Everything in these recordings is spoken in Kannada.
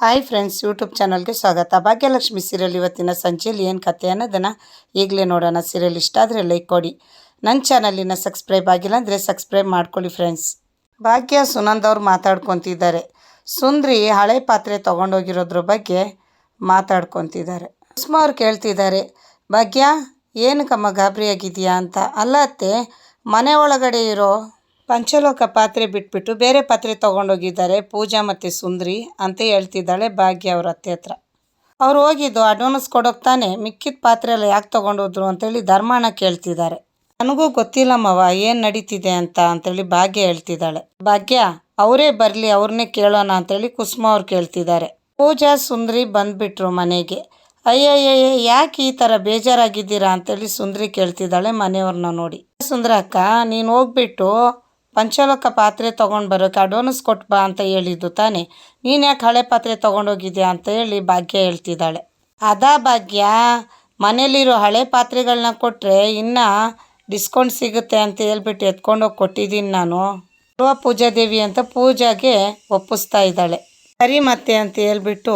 ಹಾಯ್ ಫ್ರೆಂಡ್ಸ್ ಯೂಟ್ಯೂಬ್ ಚಾನಲ್ಗೆ ಸ್ವಾಗತ. ಭಾಗ್ಯಲಕ್ಷ್ಮಿ ಸೀರಿಯಲ್ ಇವತ್ತಿನ ಸಂಚೆಯಲ್ಲಿ ಏನು ಕತೆ ಅನ್ನೋದನ್ನು ಈಗಲೇ ನೋಡೋಣ. ಸೀರಿಯಲ್ ಇಷ್ಟ ಆದರೆ ಲೈಕ್ ಕೊಡಿ. ನನ್ನ ಚಾನಲಿನ ಸಬ್ಸ್ಕ್ರೈಬ್ ಆಗಿಲ್ಲ ಅಂದರೆ ಸಬ್ಸ್ಕ್ರೈಬ್ ಮಾಡ್ಕೊಳ್ಳಿ ಫ್ರೆಂಡ್ಸ್ ಭಾಗ್ಯ, ಸುನಂದ್ ಅವ್ರು ಮಾತಾಡ್ಕೊತಿದ್ದಾರೆ. ಸುಂದ್ರಿ ಹಳೆ ಪಾತ್ರೆ ತೊಗೊಂಡೋಗಿರೋದ್ರ ಬಗ್ಗೆ ಮಾತಾಡ್ಕೊತಿದ್ದಾರೆ. ಸುಷ್ಮಾ ಅವ್ರು ಕೇಳ್ತಿದ್ದಾರೆ, ಭಾಗ್ಯ ಏನು ಏನಕ್ಕಮ್ಮ ಗಾಬರಿಯಾಗಿದೆಯಾ ಅಂತ. ಅಲ್ಲತ್ತೆ ಮನೆ ಒಳಗಡೆ ಇರೋ ಪಂಚಲೋಕ ಪಾತ್ರೆ ಬಿಟ್ಬಿಟ್ಟು ಬೇರೆ ಪಾತ್ರೆ ತೊಗೊಂಡೋಗಿದ್ದಾರೆ ಪೂಜಾ ಮತ್ತು ಸುಂದ್ರಿ ಅಂತ ಹೇಳ್ತಿದ್ದಾಳೆ ಭಾಗ್ಯ ಅವ್ರ ಅತ್ತೆ ಹತ್ರ ಅವ್ರು ಹೋಗಿದ್ದು ಅಡ್ವಾನ್ಸ್ ಕೊಡೋಕೆ ತಾನೇ ಮಿಕ್ಕಿದ ಪಾತ್ರೆ ಎಲ್ಲ ಯಾಕೆ ತೊಗೊಂಡೋದ್ರು ಅಂತೇಳಿ ಧರ್ಮಣ್ಣ ಕೇಳ್ತಿದ್ದಾರೆ. ನನಗೂ ಗೊತ್ತಿಲ್ಲಮ್ಮವ ಏನು ನಡೀತಿದೆ ಅಂತ ಅಂತೇಳಿ ಭಾಗ್ಯ ಹೇಳ್ತಿದ್ದಾಳೆ. ಭಾಗ್ಯ, ಅವರೇ ಬರಲಿ ಅವ್ರನ್ನೇ ಕೇಳೋಣ ಅಂತೇಳಿ ಕುಸುಮ ಅವ್ರು ಕೇಳ್ತಿದ್ದಾರೆ. ಪೂಜಾ, ಸುಂದ್ರಿ ಬಂದ್ಬಿಟ್ರು ಮನೆಗೆ. ಅಯ್ಯಯ್ಯಯ್ಯ, ಯಾಕೆ ಈ ಥರ ಬೇಜಾರಾಗಿದ್ದೀರಾ ಅಂತೇಳಿ ಸುಂದ್ರಿ ಕೇಳ್ತಿದ್ದಾಳೆ ಮನೆಯವ್ರನ್ನ ನೋಡಿ. ಸುಂದ್ರ ಅಕ್ಕ ನೀನು ಹೋಗ್ಬಿಟ್ಟು ಪಂಚಲೋಕ ಪಾತ್ರೆ ತೊಗೊಂಡು ಬರೋಕೆ ಅಡ್ವಾನ್ಸ್ ಕೊಟ್ಟು ಬಾ ಅಂತ ಹೇಳಿದ್ದು ತಾನೇ. ನೀನು ಯಾಕೆ ಹಳೆ ಪಾತ್ರೆ ತೊಗೊಂಡೋಗಿದ್ಯಾ ಅಂತ ಹೇಳಿ ಭಾಗ್ಯ ಹೇಳ್ತಿದ್ದಾಳೆ. ಅದಾ ಭಾಗ್ಯ ಮನೇಲಿರೋ ಹಳೆ ಪಾತ್ರೆಗಳನ್ನ ಕೊಟ್ಟರೆ ಇನ್ನೂ ಡಿಸ್ಕೌಂಟ್ ಸಿಗುತ್ತೆ ಅಂತ ಹೇಳ್ಬಿಟ್ಟು ಎತ್ಕೊಂಡೋಗಿ ಕೊಟ್ಟಿದ್ದೀನಿ ನಾನು. ಪೂರ್ವ ಪೂಜಾ ದೇವಿ ಅಂತ ಪೂಜಾಗೆ ಒಪ್ಪಿಸ್ತಾ ಇದ್ದಾಳೆ. ಸರಿ ಮತ್ತೆ ಅಂತ ಹೇಳ್ಬಿಟ್ಟು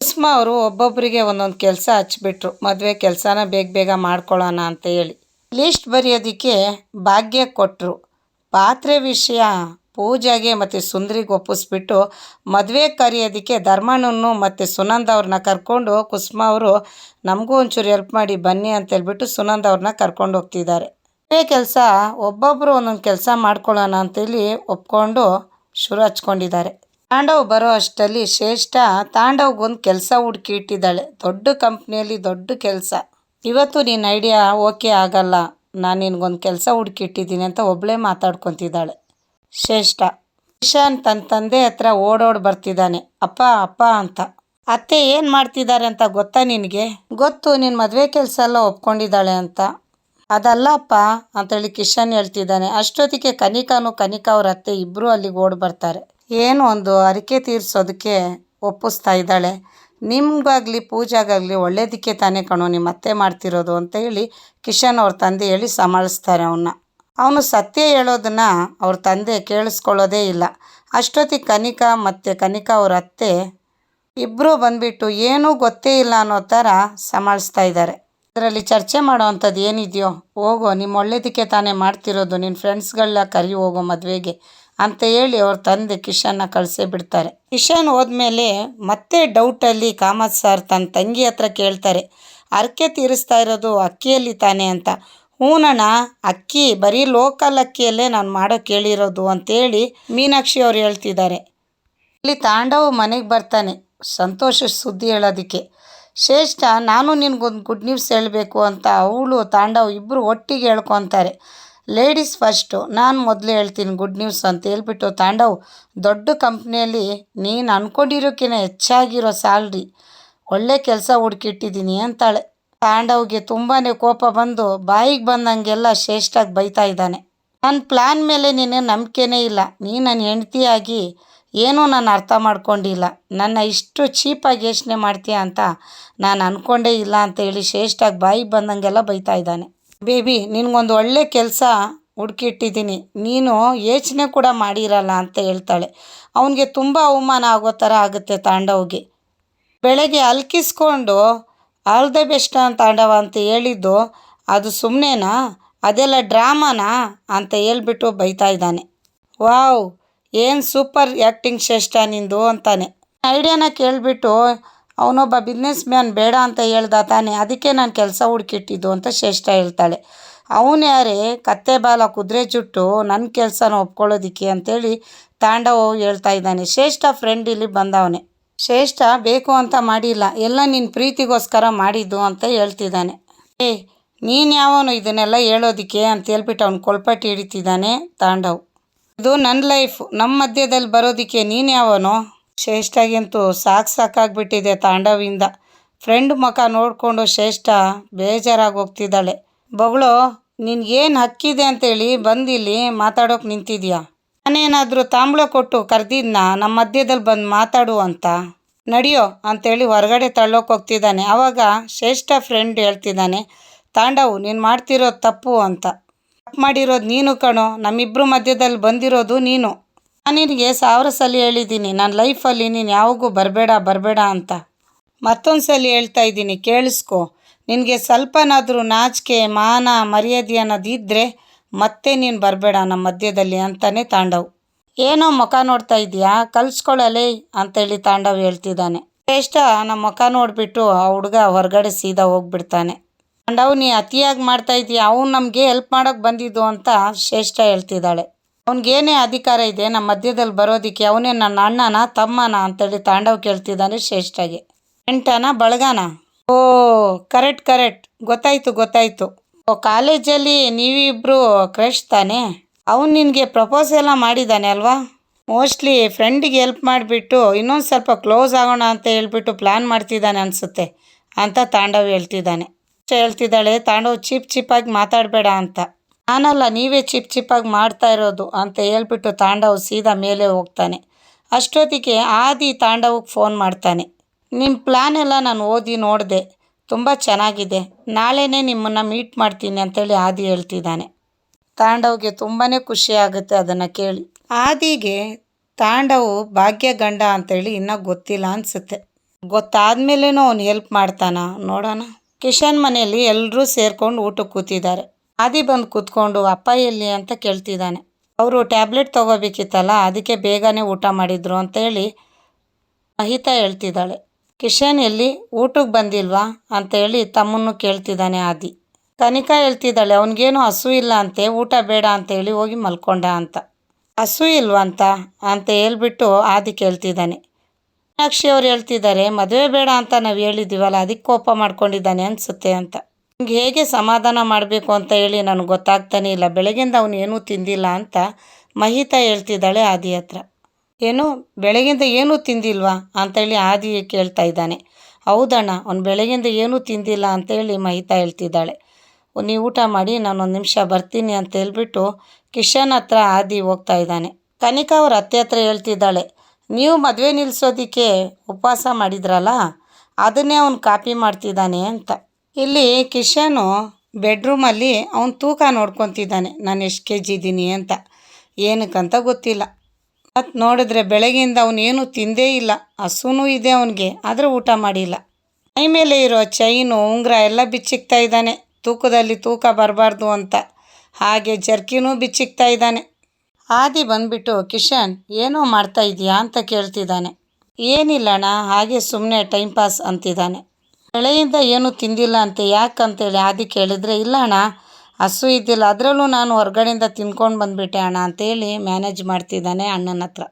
ಕುಸುಮ ಅವರು ಒಬ್ಬೊಬ್ಬರಿಗೆ ಒಂದೊಂದು ಕೆಲಸ ಹಚ್ಚಿಬಿಟ್ರು ಮದುವೆ ಕೆಲಸನ ಬೇಗ ಬೇಗ ಮಾಡ್ಕೊಳ್ಳೋಣ ಅಂತ ಹೇಳಿ. ಲೀಸ್ಟ್ ಬರೆಯೋದಕ್ಕೆ ಭಾಗ್ಯ ಕೊಟ್ಟರು ಪಾತ್ರೆ ವಿಷಯ ಪೂಜೆಗೆ ಮತ್ತು ಸುಂದ್ರಿಗೆ ಒಪ್ಪಿಸ್ಬಿಟ್ಟು ಮದುವೆ ಕರೆಯೋದಕ್ಕೆ ಧರ್ಮಣ್ಣನ್ನು ಮತ್ತು ಸುನಂದ ಅವ್ರನ್ನ ಕರ್ಕೊಂಡು ಕುಸುಮ ಅವರು, ನಮಗೂ ಒಂಚೂರು ಹೆಲ್ಪ್ ಮಾಡಿ, ಬನ್ನಿ ಅಂತ ಹೇಳ್ಬಿಟ್ಟು ಸುನಂದ್ ಅವ್ರನ್ನ ಕರ್ಕೊಂಡು ಹೋಗ್ತಿದ್ದಾರೆ. ಮದುವೆ ಕೆಲಸ ಒಬ್ಬೊಬ್ಬರು ಒಂದೊಂದು ಕೆಲಸ ಮಾಡ್ಕೊಳ್ಳೋಣ ಅಂತೇಳಿ ಒಪ್ಕೊಂಡು ಶುರು ಹಚ್ಕೊಂಡಿದ್ದಾರೆ. ತಾಂಡವ್ ಬರೋ ಅಷ್ಟರಲ್ಲಿ ಶ್ರೇಷ್ಠ ತಾಂಡವ್ಗೆ ಒಂದು ಕೆಲಸ ಹುಡುಕಿ ಇಟ್ಟಿದ್ದಾಳೆ. ದೊಡ್ಡ ಕಂಪ್ನಿಯಲ್ಲಿ ದೊಡ್ಡ ಕೆಲಸ. ಇವತ್ತು ನಿನ್ನ ಐಡಿಯಾ ಓಕೆ ಆಗಲ್ಲ. ನಾನು ನಿನಗೊಂದು ಕೆಲಸ ಹುಡುಕಿಟ್ಟಿದ್ದೀನಿ ಅಂತ ಒಬ್ಬಳೇ ಮಾತಾಡ್ಕೊತಿದ್ದಾಳೆ. ಶ್ರೇಷ್ಠ. ಕಿಶನ್ ತನ್ನ ತಂದೆ ಹತ್ರ ಓಡೋಡಿ ಬರ್ತಿದ್ದಾನೆ. ಅಪ್ಪ ಅಪ್ಪ ಅಂತ. ಅತ್ತೆ ಏನು ಮಾಡ್ತಿದ್ದಾರೆ ಅಂತ ಗೊತ್ತಾ ನಿನಗೆ? ಗೊತ್ತು ನಿನ್ನ ಮದುವೆ ಕೆಲಸ ಎಲ್ಲ ಒಪ್ಕೊಂಡಿದ್ದಾಳೆ ಅಂತ. ಅದಲ್ಲ ಅಪ್ಪ, ಅಂತೇಳಿ ಕಿಶನ್ ಹೇಳ್ತಿದ್ದಾನೆ. ಅಷ್ಟೊತ್ತಿಗೆ ಕನಿಕಾನು ಕನಿಕಾ ಅವ್ರ ಅತ್ತೆ ಇಬ್ಬರು ಅಲ್ಲಿಗೆ ಓಡಿ ಬರ್ತಾರೆ. ಏನು ಒಂದು ಅರಿಕೆ ತೀರಿಸೋದಕ್ಕೆ ಒಪ್ಪಿಸ್ತಾ ಇದ್ದಾಳೆ. ನಿಮ್ಗಾಗಲಿ, ಪೂಜಾಗಾಗಲಿ ಒಳ್ಳೇದಕ್ಕೆ ತಾನೇ ಕಣೋ ನಿಮ್ಮ ಅತ್ತೆ ಮಾಡ್ತಿರೋದು ಅಂತ ಹೇಳಿ ಕಿಶನ್ ಅವ್ರ ತಂದೆ ಹೇಳಿ ಸಮಾಳಿಸ್ತಾರೆ ಅವನ್ನ ಅವನು ಸತ್ಯ ಹೇಳೋದನ್ನ ಅವ್ರ ತಂದೆ ಕೇಳಿಸ್ಕೊಳ್ಳೋದೇ ಇಲ್ಲ. ಅಷ್ಟೊತ್ತಿಗೆ ಕನಿಕಾ ಮತ್ತು ಕನಿಕಾ ಅವ್ರ ಅತ್ತೆ ಇಬ್ಬರು ಬಂದುಬಿಟ್ಟು ಏನೂ ಗೊತ್ತೇ ಇಲ್ಲ ಅನ್ನೋ ಥರ ಸಮಾಳಿಸ್ತಾ ಇದ್ದಾರೆ. ಅದರಲ್ಲಿ ಚರ್ಚೆ ಮಾಡೋವಂಥದ್ದು ಏನಿದೆಯೋ, ಹೋಗೋ ನಿಮ್ಮ ಒಳ್ಳೇದಕ್ಕೆ ತಾನೇ ಮಾಡ್ತಿರೋದು ನಿನ್ನ ಫ್ರೆಂಡ್ಸ್ಗಳನ್ನ ಕರಿ ಹೋಗೋ ಮದುವೆಗೆ. ಅಂತ ಹೇಳಿ ಅವ್ರ ತಂದೆ ಕಿಶನ್ನ ಕಳಿಸೇ ಬಿಡ್ತಾರೆ. ಕಿಶನ್ ಹೋದ್ಮೇಲೆ ಮತ್ತೆ ಡೌಟಲ್ಲಿ ಕಾಮತ್ ಸರ್ ತನ್ನ ತಂಗಿ ಹತ್ರ ಕೇಳ್ತಾರೆ, ಅರ್ಕೆ ತೀರಿಸ್ತಾ ಇರೋದು ಅಕ್ಕಿಯಲ್ಲಿ ತಾನೆ ಅಂತ. ಹೂನಣ್ಣ, ಅಕ್ಕಿ, ಬರೀ ಲೋಕಲ್ ಅಕ್ಕಿಯಲ್ಲೇ ನಾನು ಮಾಡೋ ಕೇಳಿರೋದು ಅಂತೇಳಿ ಮೀನಾಕ್ಷಿ ಅವ್ರು ಹೇಳ್ತಿದ್ದಾರೆ. ಇಲ್ಲಿ ತಾಂಡವ್ ಮನೆಗೆ ಬರ್ತಾನೆ, ಸಂತೋಷ ಸುದ್ದಿ ಹೇಳೋದಕ್ಕೆ. ಶ್ರೇಷ್ಠ, ನಾನು ನಿನಗೊಂದು ಗುಡ್ ನ್ಯೂಸ್ ಹೇಳಬೇಕು ಅಂತ ಅವಳು, ತಾಂಡವ್ ಇಬ್ಬರು ಒಟ್ಟಿಗೆ ಹೇಳ್ಕೊತಾರೆ. ಲೇಡೀಸ್ ಫಸ್ಟು, ನಾನು ಮೊದಲು ಹೇಳ್ತೀನಿ ಗುಡ್ ನ್ಯೂಸ್ ಅಂತ ಹೇಳ್ಬಿಟ್ಟು ತಾಂಡವ್, ದೊಡ್ಡ ಕಂಪ್ನಿಯಲ್ಲಿ ನೀನು ಅಂದ್ಕೊಂಡಿರೋಕ್ಕಿಂತ ಹೆಚ್ಚಾಗಿರೋ ಸ್ಯಾಲ್ರಿ, ಒಳ್ಳೆ ಕೆಲಸ ಹುಡುಕಿಟ್ಟಿದ್ದೀನಿ ಅಂತಾಳೆ. ತಾಂಡವ್ಗೆ ತುಂಬಾ ಕೋಪ ಬಂದು ಬಾಯಿಗೆ ಬಂದಂಗೆಲ್ಲ ಶ್ರೇಷ್ಠಾಗಿ ಬೈತಾ ಇದ್ದಾನೆ. ನನ್ನ ಪ್ಲ್ಯಾನ್ ಮೇಲೆ ನಿನಗೆ ನಂಬಿಕೆನೇ ಇಲ್ಲ. ನೀ ನನ್ನ ಹೆಂಡತಿಯಾಗಿ ಏನೂ ನಾನು ಅರ್ಥ ಮಾಡ್ಕೊಂಡಿಲ್ಲ. ನನ್ನ ಇಷ್ಟು ಚೀಪಾಗಿ ಯೋಚನೆ ಮಾಡ್ತೀಯ ಅಂತ ನಾನು ಅಂದ್ಕೊಂಡೇ ಇಲ್ಲ ಅಂತ ಹೇಳಿ ಶ್ರೇಷ್ಠಾಗಿ ಬಾಯಿಗೆ ಬಂದಂಗೆಲ್ಲ ಬೈತಾ ಇದ್ದಾನೆ. ಬೇಬಿ, ನಿನಗೊಂದು ಒಳ್ಳೆ ಕೆಲಸ ಹುಡುಕಿಟ್ಟಿದ್ದೀನಿ. ನೀನು ಯೋಚನೆ ಕೂಡ ಮಾಡಿರಲ್ಲ ಅಂತ ಹೇಳ್ತಾಳೆ. ಅವನಿಗೆ ತುಂಬ ಅವಮಾನ ಆಗೋ ಥರ ಆಗುತ್ತೆ ತಾಂಡವ್ಗೆ. ಬೆಳಗ್ಗೆ ಅಲ್ಕಿಸ್ಕೊಂಡು, ಆಲ್ ದ ಬೆಸ್ಟ್ ತಾಂಡವ ಅಂತ ಹೇಳಿದ್ದು, ಅದು ಸುಮ್ಮನೆನಾ ಅದೆಲ್ಲ ಡ್ರಾಮಾನಾ? ಅಂತ ಹೇಳ್ಬಿಟ್ಟು ಬೈತಾ ಇದ್ದಾನೆ. ವಾವ್, ಏನು ಸೂಪರ್ ಆ್ಯಕ್ಟಿಂಗ್ ಶ್ರೇಷ್ಠ ನಿಂದು ಅಂತಾನೆ. ಐಡಿಯಾನ ಕೇಳಿಬಿಟ್ಟು ಅವನೊಬ್ಬ ಬಿಸ್ನೆಸ್ ಮ್ಯಾನ್ ಬೇಡ ಅಂತ ಹೇಳ್ದ ತಾನೆ, ಅದಕ್ಕೆ ನಾನು ಕೆಲಸ ಹುಡುಕಿಟ್ಟಿದ್ದು ಅಂತ ಶ್ರೇಷ್ಠ ಹೇಳ್ತಾಳೆ. ಅವನು ಯಾರೇ, ಕತ್ತೆ ಬಾಲ ಕುದುರೆ ಚುಟ್ಟು ನನ್ನ ಕೆಲಸನ ಒಪ್ಕೊಳ್ಳೋದಿಕ್ಕೆ ಅಂತೇಳಿ ತಾಂಡವ್ ಹೇಳ್ತಾ ಇದ್ದಾನೆ. ಶ್ರೇಷ್ಠ ಫ್ರೆಂಡ್ ಇಲ್ಲಿ ಬಂದವನೇ. ಶ್ರೇಷ್ಠ, ಬೇಕು ಅಂತ ಮಾಡಿಲ್ಲ, ಎಲ್ಲ ನಿನ್ನ ಪ್ರೀತಿಗೋಸ್ಕರ ಮಾಡಿದ್ದು ಅಂತ ಹೇಳ್ತಿದ್ದಾನೆ. ಏ, ನೀನು ಯಾವನು ಇದನ್ನೆಲ್ಲ ಹೇಳೋದಕ್ಕೆ ಅಂತ ಹೇಳ್ಬಿಟ್ಟು ಅವ್ನು ಕೊಲ್ಪಟ್ಟಿ ಹಿಡಿತಿದ್ದಾನೆ ತಾಂಡವ್. ಇದು ನನ್ನ ಲೈಫ್ ನಮ್ಮ ಮಧ್ಯದಲ್ಲಿ ಬರೋದಿಕ್ಕೆ ನೀನು ಯಾವನೋ? ಶ್ರೇಷ್ಠಗಂತೂ ಸಾಕು ಸಾಕಾಗ್ಬಿಟ್ಟಿದೆ ತಾಂಡವಿಂದ. ಫ್ರೆಂಡ್ ಮುಖ ನೋಡಿಕೊಂಡು ಶ್ರೇಷ್ಠ ಬೇಜಾರಾಗಿ ಹೋಗ್ತಿದ್ದಾಳೆ ಬಗಳು ನಿನಗೇನು ಹಕ್ಕಿದೆ ಅಂತೇಳಿ ಬಂದಿಲ್ಲಿ ಮಾತಾಡೋಕೆ ನಿಂತಿದ್ಯಾ? ನಾನೇನಾದರೂ ತಾಂಬಳ ಕೊಟ್ಟು ಕರೆದಿದ್ನ ನಮ್ಮ ಮಧ್ಯದಲ್ಲಿ ಬಂದು ಮಾತಾಡು ಅಂತ. ನಡಿಯೋ ಅಂತೇಳಿ ಹೊರಗಡೆ ತಳ್ಳೋಕೆ ಹೋಗ್ತಿದ್ದಾನೆ ಆವಾಗ ಶ್ರೇಷ್ಠ ಫ್ರೆಂಡ್ ಹೇಳ್ತಿದ್ದಾನೆ, ತಾಂಡವು, ನೀನು ಮಾಡ್ತಿರೋದು ತಪ್ಪು ಅಂತ. ತಪ್ಪು ಮಾಡಿರೋದು ನೀನು ಕಣೋ. ನಮ್ಮಿಬ್ಬರು ಮಧ್ಯದಲ್ಲಿ ಬಂದಿರೋದು ನೀನು. ನಾನು ನಿನಗೆ ಸಾವಿರ ಸಲ ಹೇಳಿದ್ದೀನಿ ನನ್ನ ಲೈಫಲ್ಲಿ ನೀನು ಯಾವಾಗೂ ಬರಬೇಡ ಬರಬೇಡ ಅಂತ. ಮತ್ತೊಂದು ಸಲ ಹೇಳ್ತಾ ಇದ್ದೀನಿ, ಕೇಳಿಸ್ಕೊ. ನಿನಗೆ ಸ್ವಲ್ಪನಾದರೂ ನಾಚಿಕೆ, ಮಾನ, ಮರ್ಯಾದೆ ಅನ್ನೋದು ಇದ್ದರೆ ಮತ್ತೆ ನೀನು ಬರಬೇಡ ನಮ್ಮ ಮಧ್ಯದಲ್ಲಿ ಅಂತಾನೆ ತಾಂಡವ್. ಏನೋ ಮುಖ ನೋಡ್ತಾ ಇದೀಯಾ ಕಲ್ಸ್ಕೊಳ್ಳಲೇ ಅಂತೇಳಿ ತಾಂಡವ್ ಹೇಳ್ತಿದ್ದಾನೆ. ಶ್ರೇಷ್ಠ ನಮ್ಮ ಮುಖ ನೋಡಿಬಿಟ್ಟು ಆ ಹುಡುಗ ಹೊರಗಡೆ ಸೀದಾ ಹೋಗ್ಬಿಡ್ತಾನೆ. ತಾಂಡವ್, ನೀ ಅತಿಯಾಗಿ ಮಾಡ್ತಾ ಇದೀಯ ಅವ್ನು ನಮಗೆ ಹೆಲ್ಪ್ ಮಾಡೋಕೆ ಬಂದಿದ್ದು ಅಂತ ಶ್ರೇಷ್ಠ ಹೇಳ್ತಿದ್ದಾಳೆ. ಅವ್ನಿಗೇನೇ ಅಧಿಕಾರ ಇದೆ ನಮ್ಮ ಮಧ್ಯದಲ್ಲಿ ಬರೋದಕ್ಕೆ ಅವನೇ ನನ್ನ ಅಣ್ಣನ, ತಮ್ಮನ ಅಂತೇಳಿ ತಾಂಡವ್ ಕೇಳ್ತಿದ್ದಾನೆ ಶ್ರೇಷ್ಠಗೆ. ಎಂಟನ, ಬಳಗನ? ಓ, ಕರೆಕ್ಟ್ ಕರೆಕ್ಟ್. ಗೊತ್ತಾಯ್ತು ಗೊತ್ತಾಯ್ತು. ಓ, ಕಾಲೇಜಲ್ಲಿ ನೀವಿಬ್ರು ಕ್ರಶ್ ತಾನೆ? ಅವನು ನಿನಗೆ ಪ್ರಪೋಸ್ ಎಲ್ಲ ಮಾಡಿದ್ದಾನೆ ಅಲ್ವಾ? ಮೋಸ್ಟ್ಲಿ ಫ್ರೆಂಡಿಗೆ ಹೆಲ್ಪ್ ಮಾಡಿಬಿಟ್ಟು ಇನ್ನೊಂದು ಸ್ವಲ್ಪ ಕ್ಲೋಸ್ ಆಗೋಣ ಅಂತ ಹೇಳ್ಬಿಟ್ಟು ಪ್ಲ್ಯಾನ್ ಮಾಡ್ತಿದ್ದಾನೆ ಅನಿಸುತ್ತೆ ಅಂತ ತಾಂಡವ್ ಹೇಳ್ತಿದ್ದಾನೆ. ಹೇಳ್ತಿದ್ದಾಳೆ, ತಾಂಡವ್, ಚೀಪ್ ಚೀಪಾಗಿ ಮಾತಾಡಬೇಡ ಅಂತ. ನಾನಲ್ಲ, ನೀವೇ ಚಿಪ್ ಚಿಪ್ಪಾಗಿ ಮಾಡ್ತಾ ಇರೋದು ಅಂತ ಹೇಳ್ಬಿಟ್ಟು ತಾಂಡವ್ ಸೀದಾ ಮೇಲೆ ಹೋಗ್ತಾನೆ. ಅಷ್ಟೊತ್ತಿಗೆ ಆದಿ ತಾಂಡವ್ಗೆ ಫೋನ್ ಮಾಡ್ತಾನೆ. ನಿಮ್ಮ ಪ್ಲ್ಯಾನ್ ಎಲ್ಲ ನಾನು ಓದಿ ನೋಡಿದೆ, ತುಂಬ ಚೆನ್ನಾಗಿದೆ. ನಾಳೆನೇ ನಿಮ್ಮನ್ನು ಮೀಟ್ ಮಾಡ್ತೀನಿ ಅಂತೇಳಿ ಆದಿ ಹೇಳ್ತಿದ್ದಾನೆ. ತಾಂಡವ್ಗೆ ತುಂಬಾ ಖುಷಿ ಆಗುತ್ತೆ ಅದನ್ನು ಕೇಳಿ. ಆದಿಗೆ ತಾಂಡವು ಭಾಗ್ಯ ಗಂಡ ಅಂತೇಳಿ ಇನ್ನೂ ಗೊತ್ತಿಲ್ಲ ಅನಿಸುತ್ತೆ. ಗೊತ್ತಾದ್ಮೇಲೇನೂ ಅವ್ನು ಹೆಲ್ಪ್ ಮಾಡ್ತಾನ. ನೋಡೋಣ. ಕಿಶನ್ ಮನೆಯಲ್ಲಿ ಎಲ್ಲರೂ ಸೇರ್ಕೊಂಡು ಊಟಕ್ಕೆ ಕೂತಿದ್ದಾರೆ. ಆದಿ ಬಂದು ಕೂತ್ಕೊಂಡು ಅಪ್ಪ ಎಲ್ಲಿ ಅಂತ ಕೇಳ್ತಿದ್ದಾನೆ. ಅವರು ಟ್ಯಾಬ್ಲೆಟ್ ತೊಗೋಬೇಕಿತ್ತಲ್ಲ, ಅದಕ್ಕೆ ಬೇಗನೆ ಊಟ ಮಾಡಿದರು ಅಂತೇಳಿ ಮಹಿತಾ ಹೇಳ್ತಿದ್ದಾಳೆ. ಕಿಶನ್ ಎಲ್ಲಿ? ಊಟಕ್ಕೆ ಬಂದಿಲ್ವಾ? ಅಂತೇಳಿ ತಮ್ಮನ್ನು ಕೇಳ್ತಿದ್ದಾನೆ ಆದಿ. ಕನಿಕಾ ಹೇಳ್ತಿದ್ದಾಳೆ, ಅವನಿಗೇನು ಹಸು ಇಲ್ಲ ಅಂತೆ, ಊಟ ಬೇಡ ಅಂತೇಳಿ ಹೋಗಿ ಮಲ್ಕೊಂಡ ಅಂತ. ಹಸು ಇಲ್ವಂತ? ಅಂತ ಹೇಳ್ಬಿಟ್ಟು ಆದಿ ಕೇಳ್ತಿದ್ದಾನೆ. ಮೀನಾಕ್ಷಿ ಅವ್ರು ಹೇಳ್ತಿದ್ದಾರೆ, ಮದುವೆ ಬೇಡ ಅಂತ ನಾವು ಹೇಳಿದ್ದೀವಲ್ಲ, ಅದಕ್ಕೆ ಕೋಪ ಮಾಡ್ಕೊಂಡಿದ್ದಾನೆ ಅನಿಸುತ್ತೆ ಅಂತ. ನಿಮ್ಗೆ ಹೇಗೆ ಸಮಾಧಾನ ಮಾಡಬೇಕು ಅಂತ ಹೇಳಿ ನನಗೆ ಗೊತ್ತಾಗ್ತಾನೆ ಇಲ್ಲ. ಬೆಳಗಿಂದ ಅವನು ಏನೂ ತಿಂದಿಲ್ಲ ಅಂತ ಮಹಿತಾ ಹೇಳ್ತಿದ್ದಾಳೆ ಆದಿ ಹತ್ರ. ಏನು ಬೆಳಗಿಂದ ಏನೂ ತಿಂದಿಲ್ವಾ ಅಂತೇಳಿ ಆದಿ ಕೇಳ್ತಾ ಇದ್ದಾನೆ. ಹೌದಣ್ಣ, ಅವ್ನು ಬೆಳಗಿಂದ ಏನೂ ತಿಂದಿಲ್ಲ ಅಂತೇಳಿ ಮಹಿತಾ ಹೇಳ್ತಿದ್ದಾಳೆ. ನೀವು ಊಟ ಮಾಡಿ ನಾನು ಒಂದು ನಿಮಿಷ ಬರ್ತೀನಿ ಅಂತ ಹೇಳ್ಬಿಟ್ಟು ಕಿಶನ್ ಹತ್ರ ಆದಿ ಹೋಗ್ತಾ ಇದ್ದಾನೆ. ಕನಿಕಾ ಅವ್ರ ಅತ್ತೆ ಹತ್ರ ಹೇಳ್ತಿದ್ದಾಳೆ, ನೀವು ಮದುವೆ ನಿಲ್ಲಿಸೋದಕ್ಕೆ ಉಪವಾಸ ಮಾಡಿದ್ರಲ್ಲ, ಅದನ್ನೇ ಅವ್ನು ಕಾಪಿ ಮಾಡ್ತಿದ್ದಾನೆ ಅಂತ. ಇಲ್ಲಿ ಕಿಶನು ಬೆಡ್ರೂಮಲ್ಲಿ ಅವ್ನು ತೂಕ ನೋಡ್ಕೊತಿದ್ದಾನೆ. ನಾನು ಎಷ್ಟು ಕೆ ಜಿ ಇದ್ದೀನಿ ಅಂತ. ಏನಕ್ಕಂತ ಗೊತ್ತಿಲ್ಲ. ಮತ್ತು ನೋಡಿದ್ರೆ ಬೆಳಗ್ಗೆಯಿಂದ ಅವನೇನು ತಿಂದೇ ಇಲ್ಲ. ಹಸುನೂ ಇದೆ ಅವನಿಗೆ, ಆದರೆ ಊಟ ಮಾಡಿಲ್ಲ. ಕೈ ಮೇಲೆ ಇರೋ ಚೈನು ಉಂಗುರ ಎಲ್ಲ ಬಿಚ್ಚಿಕ್ತಾ ಇದ್ದಾನೆ. ತೂಕದಲ್ಲಿ ತೂಕ ಬರಬಾರ್ದು ಅಂತ. ಹಾಗೆ ಜರ್ಕಿನೂ ಬಿಚ್ಚಿಕ್ತಾ ಇದ್ದಾನೆ. ಆದಿ ಬಂದ್ಬಿಟ್ಟು, ಕಿಶನ್, ಏನೋ ಮಾಡ್ತಾ ಇದೆಯಾ? ಅಂತ ಕೇಳ್ತಿದ್ದಾನೆ. ಏನಿಲ್ಲಣ್ಣ, ಹಾಗೆ ಸುಮ್ಮನೆ ಟೈಮ್ ಪಾಸ್ ಅಂತಿದ್ದಾನೆ. ಬೆಳೆಯಿಂದ ಏನೂ ತಿಂದಿಲ್ಲ ಅಂತೆ, ಯಾಕಂತೇಳಿ ಆದಿ ಕೇಳಿದ್ರೆ, ಇಲ್ಲ ಅಣ್ಣ, ಹಸು ಇದ್ದಿಲ್ಲ, ಅದರಲ್ಲೂ ನಾನು ಹೊರಗಡೆಯಿಂದ ತಿನ್ಕೊಂಡು ಬಂದುಬಿಟ್ಟೆ ಅಣ್ಣ ಅಂತೇಳಿ ಮ್ಯಾನೇಜ್ ಮಾಡ್ತಿದ್ದಾನೆ ಅಣ್ಣನ ಹತ್ರ.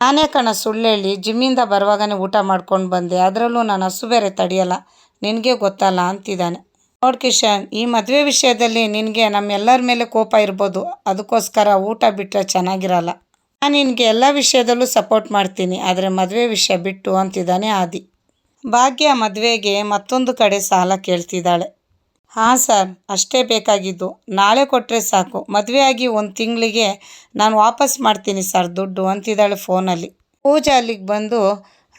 ನಾನೇ ಕಣ, ಸುಳ್ಳು ಹೇಳಿ, ಜಿಮ್ಮಿಂದ ಬರುವಾಗನೇ ಊಟ ಮಾಡ್ಕೊಂಡು ಬಂದೆ, ಅದರಲ್ಲೂ ನಾನು ಹಸು ಬೇರೆ ತಡೆಯಲ್ಲ, ನಿನಗೆ ಗೊತ್ತಲ್ಲ ಅಂತಿದ್ದಾನೆ. ನೋಡಿ ಕಿಶನ್, ಈ ಮದುವೆ ವಿಷಯದಲ್ಲಿ ನಿನಗೆ ನಮ್ಮೆಲ್ಲರ ಮೇಲೆ ಕೋಪ ಇರ್ಬೋದು, ಅದಕ್ಕೋಸ್ಕರ ಊಟ ಬಿಟ್ಟರೆ ಚೆನ್ನಾಗಿರಲ್ಲ. ನಾನು ನಿನಗೆ ಎಲ್ಲ ವಿಷಯದಲ್ಲೂ ಸಪೋರ್ಟ್ ಮಾಡ್ತೀನಿ, ಆದರೆ ಮದುವೆ ವಿಷಯ ಬಿಟ್ಟು ಅಂತಿದ್ದಾನೆ ಆದಿ ಭಾಗ್ಯ ಮದುವೆಗೆ ಮತ್ತೊಂದು ಕಡೆ ಸಾಲ ಕೇಳ್ತಿದ್ದಾಳೆ. ಹಾಂ ಸರ್, ಅಷ್ಟೇ ಬೇಕಾಗಿದ್ದು. ನಾಳೆ ಕೊಟ್ಟರೆ ಸಾಕು. ಮದುವೆ ಆಗಿ ಒಂದು ತಿಂಗಳಿಗೆ ನಾನು ವಾಪಸ್ ಮಾಡ್ತೀನಿ ಸರ್, ದುಡ್ಡು ಅಂತಿದ್ದಾಳೆ ಫೋನಲ್ಲಿ. ಪೂಜಾ ಅಲ್ಲಿಗೆ ಬಂದು,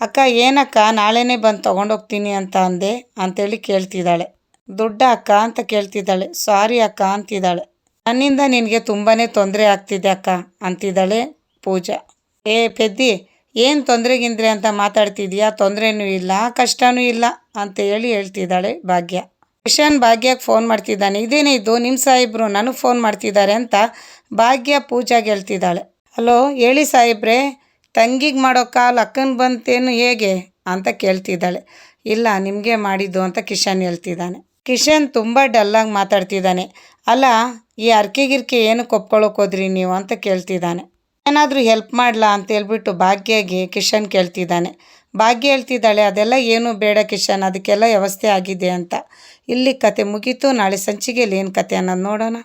ಅಕ್ಕ, ಏನಕ್ಕ, ನಾಳೆನೇ ಬಂದು ತೊಗೊಂಡೋಗ್ತೀನಿ ಅಂತ ಅಂದೆ ಅಂತೇಳಿ ಕೇಳ್ತಿದ್ದಾಳೆ. ದುಡ್ಡ ಅಕ್ಕ ಅಂತ ಕೇಳ್ತಿದ್ದಾಳೆ. ಸಾರಿ ಅಕ್ಕ ಅಂತಿದ್ದಾಳೆ. ನನ್ನಿಂದ ನಿನಗೆ ತುಂಬಾ ತೊಂದರೆ ಆಗ್ತಿದೆ ಅಕ್ಕ ಅಂತಿದ್ದಾಳೆ ಪೂಜಾ. ಏ, ಪೆದ್ದಿ ಏನು ತೊಂದರೆಗಿಂದ್ರೆ ಅಂತ ಮಾತಾಡ್ತಿದ್ಯಾ? ತೊಂದರೆನೂ ಇಲ್ಲ, ಕಷ್ಟನೂ ಇಲ್ಲ ಅಂತ ಹೇಳಿ ಹೇಳ್ತಿದ್ದಾಳೆ ಭಾಗ್ಯ. ಕಿಶನ್ ಭಾಗ್ಯಕ್ಕೆ ಫೋನ್ ಮಾಡ್ತಿದ್ದಾನೆ. ಇದೇನೇ ಇದು? ನಿಮ್ಮ ಸಾಹೇಬ್ರು ನನಗೆ ಫೋನ್ ಮಾಡ್ತಿದ್ದಾರೆ ಅಂತ ಭಾಗ್ಯ ಪೂಜಾಗೆ ಹೇಳ್ತಿದ್ದಾಳೆ. ಹಲೋ, ಹೇಳಿ ಸಾಹೇಬ್ರೆ, ತಂಗಿಗೆ ಮಾಡೋ ಕಾಲು ಅಕ್ಕನ ಬಂತೇನು ಹೇಗೆ ಅಂತ ಕೇಳ್ತಿದ್ದಾಳೆ. ಇಲ್ಲ, ನಿಮಗೆ ಮಾಡಿದ್ದು ಅಂತ ಕಿಶನ್ ಹೇಳ್ತಿದ್ದಾನೆ. ಕಿಶನ್ ತುಂಬ ಡಲ್ಲಾಗಿ ಮಾತಾಡ್ತಿದ್ದಾನೆ. ಅಲ್ಲ, ಈ ಅರ್ಕೆಗಿರ್ಕೆ ಗಿರ್ಕೆ ಏನಕ್ಕೆ ಹೋದ್ರಿ ನೀವು ಅಂತ ಕೇಳ್ತಿದ್ದಾನೆ. ಏನಾದರೂ ಹೆಲ್ಪ್ ಮಾಡಲಾ ಅಂತ ಹೇಳ್ಬಿಟ್ಟು ಭಾಗ್ಯಗೆ ಕಿಶನ್ ಕೇಳ್ತಿದ್ದಾನೆ. ಭಾಗ್ಯ ಹೇಳ್ತಿದ್ದಾಳೆ, ಅದೆಲ್ಲ ಏನೂ ಬೇಡ ಕಿಶನ್, ಅದಕ್ಕೆಲ್ಲ ವ್ಯವಸ್ಥೆ ಆಗಿದೆ ಅಂತ. ಇಲ್ಲಿ ಕತೆ ಮುಗೀತು, ನಾಳೆ ಸಂಚಿಗೆಯಲ್ಲಿ ಏನು ಕತೆ ಅನ್ನೋದು ನೋಡೋಣ.